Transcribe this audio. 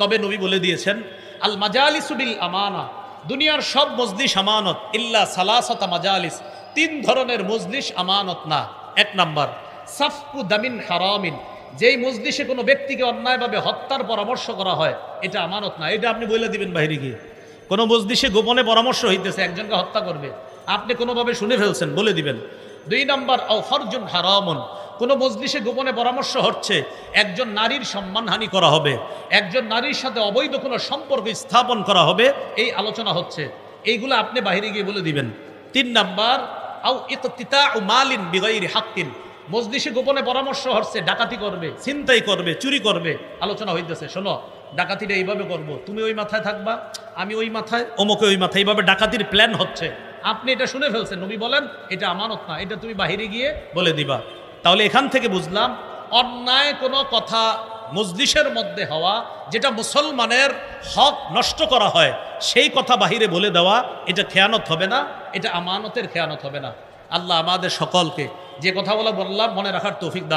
তবে নবী বলে দিয়েছেন, আল মাজালিসুবিল আমানা দুনিয়ার সব মজলিস আমানত, ইল্লা সালাসতা মাজালিস, তিন ধরনের মজলিস আমানত না। এক নাম্বার, সাফকু দামিন হারামিন, যেই মজলিসে কোনো ব্যক্তিকে অন্যায়ভাবে হত্যার পরামর্শ করা হয়, এটা আমানত না। এটা আপনি বলে দিবেন বাইরে গিয়ে। কোনো মজলিসে গোপনে পরামর্শ হইতেছে, একজনকে হত্যা করবে, আপনি কোনোভাবে শুনে ফেলছেন, বলে দিবেন। দুই নম্বর ও ফরজুন হারামন কোনো মজলিসে গোপনে পরামর্শ হচ্ছে, একজন নারীর সম্মানহানি করা হবে, একজন নারীর সাথে অবৈধ কোনো সম্পর্ক স্থাপন করা হবে, এই আলোচনা হচ্ছে। এইগুলো আপনি বাহিরে গিয়ে বলে দিবেন। তিন নাম্বার, আও ইকতিতা ও মালিন বিগাইরি হাক্কিন। মজলিসে গোপনে পরামর্শ হচ্ছে, ডাকাতি করবে, ছিনতাই করবে, চুরি করবে, আলোচনা হইতেছে। শোনো, ডাকাতিটা এইভাবে করব, তুমি ওই মাথায় থাকবা, আমি ওই মাথায়, অমুকে ওই মাথায়। এইভাবে ডাকাতির প্ল্যান হচ্ছে। আপনি এটা শুনে ফেলছেন, নবী বলেন, এটা আমানত না, এটা তুমি বাহিরে গিয়ে বলে দিবা। তাহলে এখান থেকে বুঝলাম, অন্যায় কোনো কথা মজলিসের মধ্যে হওয়া, যেটা মুসলমানের হক নষ্ট করা হয়, সেই কথা বাহিরে বলে দেওয়া, এটা খেয়ানত হবে না, এটা আমানতের খেয়ানত হবে না। আল্লাহ আমাদের সকলকে যে কথাগুলো বললাম, মনে রাখার তৌফিক দান।